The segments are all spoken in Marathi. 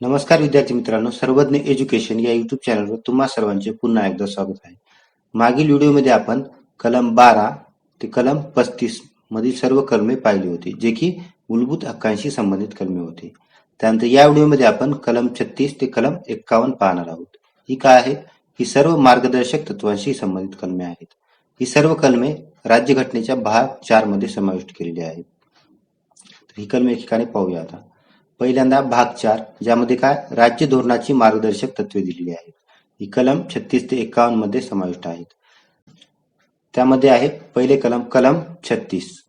नमस्कार विद्यार्थी मित्रांनो सर्वज्ञ एज्युकेशन या युट्यूब चॅनलवर तुम्हा सर्वांचे पुन्हा एकदा स्वागत आहे. मागील व्हिडिओमध्ये आपण कलम बारा ते कलम पस्तीस मधील सर्व कलमे पाहिली होती जे की मूलभूत हक्कांशी संबंधित कलमे होती. त्यानंतर या व्हिडिओमध्ये आपण कलम छत्तीस ते कलम एक्कावन्न पाहणार आहोत. ही काय आहेत? ही सर्व मार्गदर्शक तत्वांशी संबंधित कलमे आहेत. ही सर्व कलमे राज्यघटनेच्या भाग चारमध्ये समाविष्ट केलेली आहेत. तर ही कलमे ठिकाणी पाहूया आता. पहिल्यांदा भाग चार ज्यामध्ये काय? राज्य धोरणाची मार्गदर्शक तत्वे दिलेली आहेत. ही कलम छत्तीस ते एकावन्नमध्ये समाविष्ट आहेत. त्यामध्ये आहे पहिले कलम कलम छत्तीस.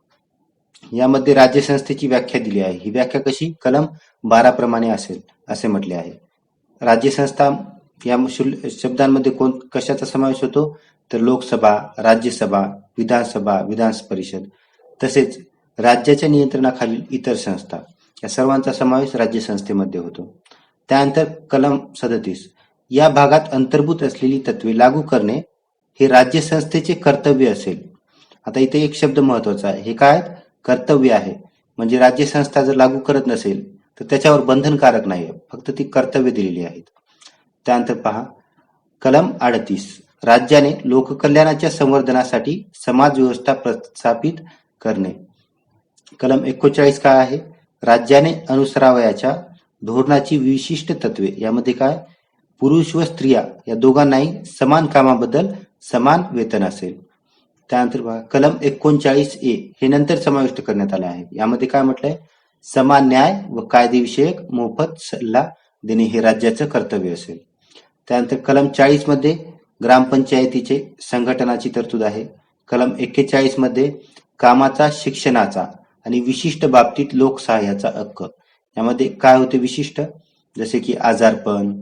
यामध्ये राज्य संस्थेची व्याख्या दिली आहे. ही व्याख्या कशी? कलम बारा प्रमाणे असेल असे म्हटले आहे. राज्य संस्था या शब्दांमध्ये कोण कशाचा समावेश होतो? तर लोकसभा राज्यसभा विधानसभा विधान परिषद तसेच राज्याच्या नियंत्रणाखालील इतर संस्था. या सर्वांचा समावेश राज्य संस्थेमध्ये होतो. त्यानंतर कलम सदतीस. या भागात अंतर्भूत असलेली तत्वे लागू करणे हे राज्य संस्थेचे कर्तव्य असेल. आता इथे एक शब्द महत्त्वाचा आहे. हे काय? कर्तव्य आहे. म्हणजे राज्य संस्था जर लागू करत नसेल तर त्याच्यावर बंधनकारक नाही फक्त ती कर्तव्य दिलेली आहेत. त्यानंतर पहा. कलम अडतीस. राज्याने लोककल्याणाच्या संवर्धनासाठी समाज व्यवस्था प्रस्थापित करणे. कलम एकोणचाळीस काय आहे? राज्याने अनुसरावयाच्या धोरणाची विशिष्ट तत्वे यामध्ये काय? पुरुष व स्त्रिया या दोघांनाही समान कामाबद्दल समान वेतन असेल. त्यानंतर बघा कलम एकोणचाळीस ए हे नंतर समाविष्ट करण्यात आले आहे. यामध्ये काय म्हटलंय? समान न्याय व कायदेविषयक मोफत सल्ला देणे हे राज्याचं कर्तव्य असेल. त्यानंतर कलम चाळीसमध्ये ग्रामपंचायतीचे संघटनाची तरतूद आहे. कलम एक्केचाळीसमध्ये कामाचा शिक्षणाचा आणि विशिष्ट बाबतीत लोकसहाय्याचा हक्क. यामध्ये काय होते विशिष्ट? जसे की आजारपण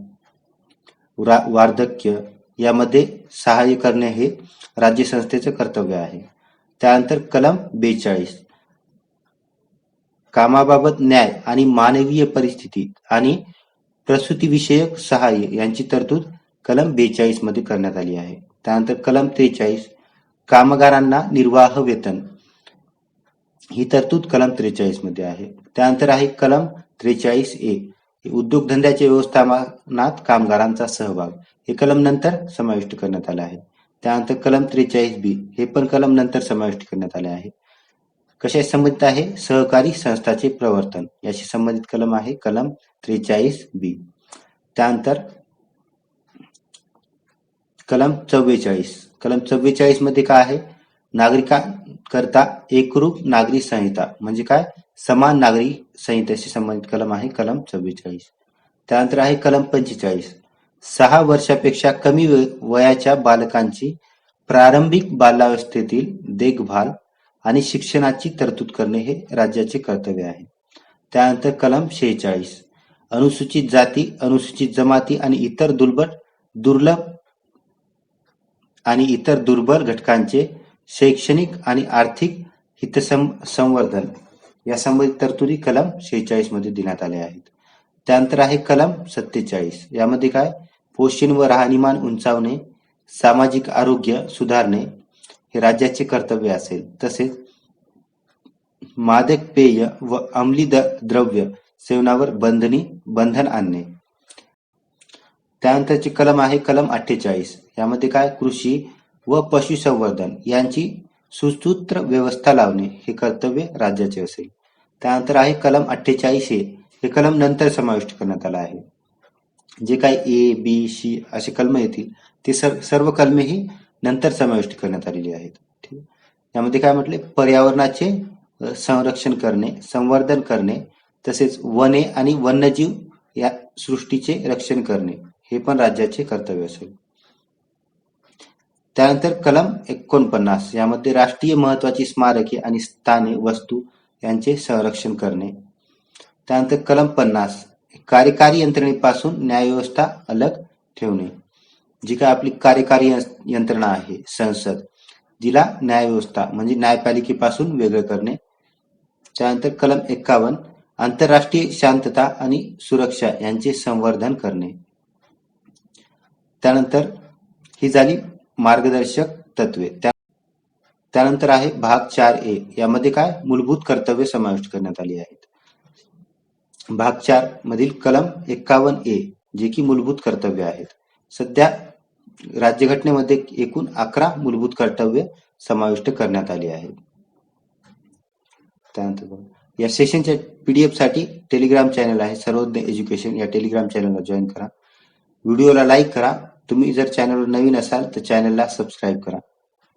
वार्धक्य यामध्ये सहाय्य करणे हे राज्य संस्थेचे कर्तव्य आहे. त्यानंतर कलम बेचाळीस. कामाबाबत न्याय आणि मानवीय परिस्थिती आणि प्रसूतीविषयक सहाय्य यांची तरतूद कलम बेचाळीसमध्ये करण्यात आली आहे. त्यानंतर कलम त्रेचाळीस. कामगारांना निर्वाह वेतन. ही तरतूद कलम त्रेचाळीसमध्ये आहे. त्यानंतर आहे कलम त्रेचाळीस ए. उद्योगधंद्याच्या व्यवस्थापनात कामगारांचा सहभाग. हे कलम नंतर समाविष्ट करण्यात आले आहे. त्यानंतर कलम त्रेचाळीस बी. हे पण कलम नंतर समाविष्ट करण्यात आले आहे. कशाशी संबंधित आहे? सहकारी संस्थाचे प्रवर्तन. याशी संबंधित कलम आहे कलम त्रेचाळीस बी. त्यानंतर कलम चव्वेचाळीस. कलम चव्वेचाळीसमध्ये काय आहे? करता एकरूप नागरी संहिता. म्हणजे काय? समान नागरी संहितेशी संबंधित कलम आहे कलम चव्वेचाळीस त्यानंतर आहे कलम पंचेचाळीस. सहा वर्षापेक्षा कमी वयाच्या बालकांची प्रारंभिक बाल्यावस्थेतील देखभाल आणि शिक्षणाची तरतूद करणे हे राज्याचे कर्तव्य आहे. त्यानंतर कलम शेहेचाळीस. अनुसूचित जाती अनुसूचित जमाती आणि इतर दुर्बल दुर्लभ आणि इतर दुर्बल घटकांचे शैक्षणिक आणि आर्थिक हितसंवर्धन. या संबंधित तरतुदी कलम शेहेचाळीसमध्ये देण्यात आल्या आहेत. त्यानंतर आहे कलम सत्तेचाळीस. यामध्ये काय? पोषण व राहणीमान उंचावणे सामाजिक आरोग्य सुधारणे हे राज्याचे कर्तव्य असेल. तसेच मादक पेय व अंमली द- द्रव्य सेवनावर बंधनी बंधन आणणे. त्यानंतरचे कलम आहे कलम अठ्ठेचाळीस. यामध्ये काय? कृषी व पशुसंवर्धन यांची सुसूत्र व्यवस्था लावणे हे कर्तव्य राज्याचे असेल. त्यानंतर आहे कलम अठ्ठेचाळीस हे कलम नंतर समाविष्ट करण्यात आलं आहे. जे काही ए बी सी असे कलम येतील ते सर सर्व कलमे ही नंतर समाविष्ट करण्यात आलेली आहेत. ठीक यामध्ये काय म्हटले? पर्यावरणाचे संरक्षण करणे संवर्धन करणे तसेच वने आणि वन्यजीव या सृष्टीचे रक्षण करणे हे पण राज्याचे कर्तव्य असेल. त्यानंतर कलम एकोणपन्नास यामध्ये राष्ट्रीय महत्वाची स्मारके आणि स्थाने वस्तू यांचे संरक्षण करणे. त्यानंतर कलम पन्नास कार्यकारी यंत्रणेपासून न्यायव्यवस्था अलग ठेवणे जी काय आपली कार्यकारी यंत्रणा आहे संसद जिला न्यायव्यवस्था म्हणजे न्यायपालिकेपासून वेगळं करणे. त्यानंतर कलम एक्कावन्न आंतरराष्ट्रीय शांतता आणि सुरक्षा यांचे संवर्धन करणे. त्यानंतर ही झाली मार्गदर्शक तत्वे. त्यानंतर आहे भाग चार ए. यामध्ये काय? मूलभूत कर्तव्य समाविष्ट करण्यात आली आहेत. भाग चार मधील कलम एक्कावन्न ए जे की मूलभूत कर्तव्य आहेत. सध्या राज्यघटनेमध्ये एकूण अकरा मूलभूत कर्तव्य समाविष्ट करण्यात आली आहेत. त्यानंतर या सेशनच्या पीडीएफसाठी टेलिग्राम चॅनल आहे. सर्वज्ञ एज्युकेशन या टेलिग्राम चॅनलला जॉईन करा. व्हिडिओला लाईक करा. तुम्ही जर चॅनलवर नवीन असाल तर चॅनलला सबस्क्राईब करा.